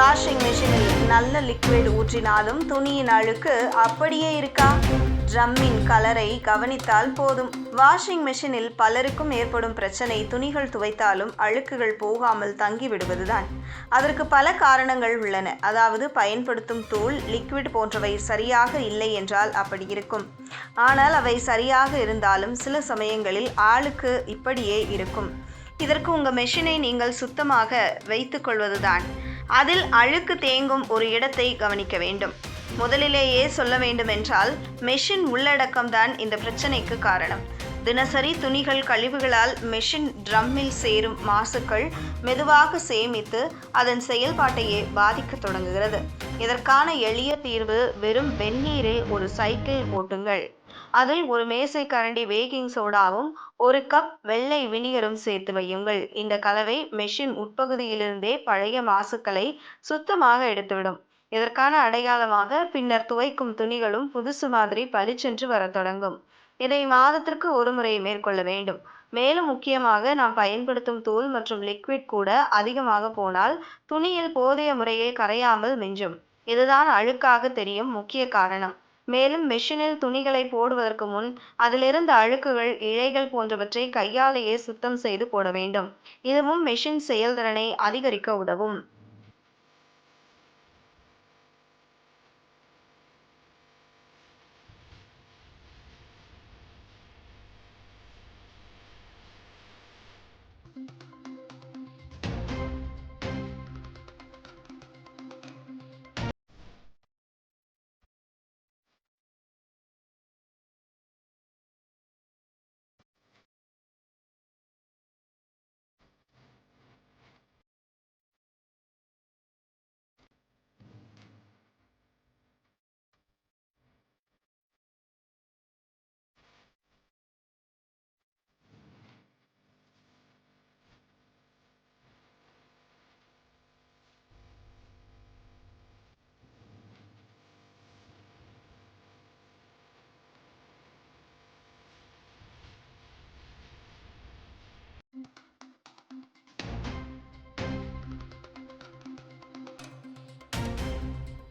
Washing மிஷினில் நல்ல liquid ஊற்றினாலும் துணியின் அழுக்கு அப்படியே இருக்கா? ட்ரம்மின் கலரை கவனித்தால் போதும். வாஷிங் மிஷினில் பலருக்கும் ஏற்படும் பிரச்சனை துணிகள் துவைத்தாலும் அழுக்குகள் போகாமல் தங்கிவிடுவதுதான். அதற்கு பல காரணங்கள் உள்ளன. அதாவது பயன்படுத்தும் தூள் லிக்விட் போன்றவை சரியாக இல்லை என்றால் அப்படி இருக்கும். ஆனால் அவை சரியாக இருந்தாலும் சில சமயங்களில் ஆளுக்கு இப்படியே இருக்கும். இதற்கு உங்கள் மெஷினை நீங்கள் சுத்தமாக வைத்துக்கொள்வதுதான் அதில் அழுக்கு தேங்கும் ஒரு இடத்தை கவனிக்க வேண்டும். முதலிலேயே சொல்ல வேண்டுமென்றால் மெஷின் உள்ளடக்கம்தான் இந்த பிரச்சனைக்கு காரணம். தினசரி துணிகள் கழிவுகளால் மெஷின் ட்ரம்மில் சேரும் மாசுக்கள் மெதுவாக சேமித்து அதன் செயல்பாட்டையே பாதிக்கத் தொடங்குகிறது. இதற்கான எளிய தீர்வு வெறும் வெந்நீரில் ஒரு சைக்கிள் ஓட்டுங்கள். அதில் ஒரு மேசை கரண்டி பேக்கிங் சோடாவும் ஒரு கப் வெள்ளை வினிகரும் சேர்த்து வையுங்கள். இந்த கலவை மெஷின் உட்பகுதியிலிருந்தே பழைய மாசுக்களை சுத்தமாக எடுத்துவிடும். இதற்கான அடையாளமாக பின்னர் துவைக்கும் துணிகளும் புதுசு மாதிரி பளிச்சென்று வரத் தொடங்கும். இதை மாதத்திற்கு ஒரு முறை மேற்கொள்ள வேண்டும். மேலும் முக்கியமாக நாம் பயன்படுத்தும் தூள் மற்றும் லிக்விட் கூட அதிகமாக போனால் துணியில் போதிய முறையில் கரையாமல் மிஞ்சும். இதுதான் அழுக்காக தெரியும் முக்கிய காரணம். மேலும் மெஷினில் துணிகளை போடுவதற்கு முன் அதிலிருந்த அழுக்குகள் இழைகள் போன்றவற்றை கையாலேயே சுத்தம் செய்து போட வேண்டும். இதுவும் மெஷின் செயல்திறனை அதிகரிக்க உதவும்.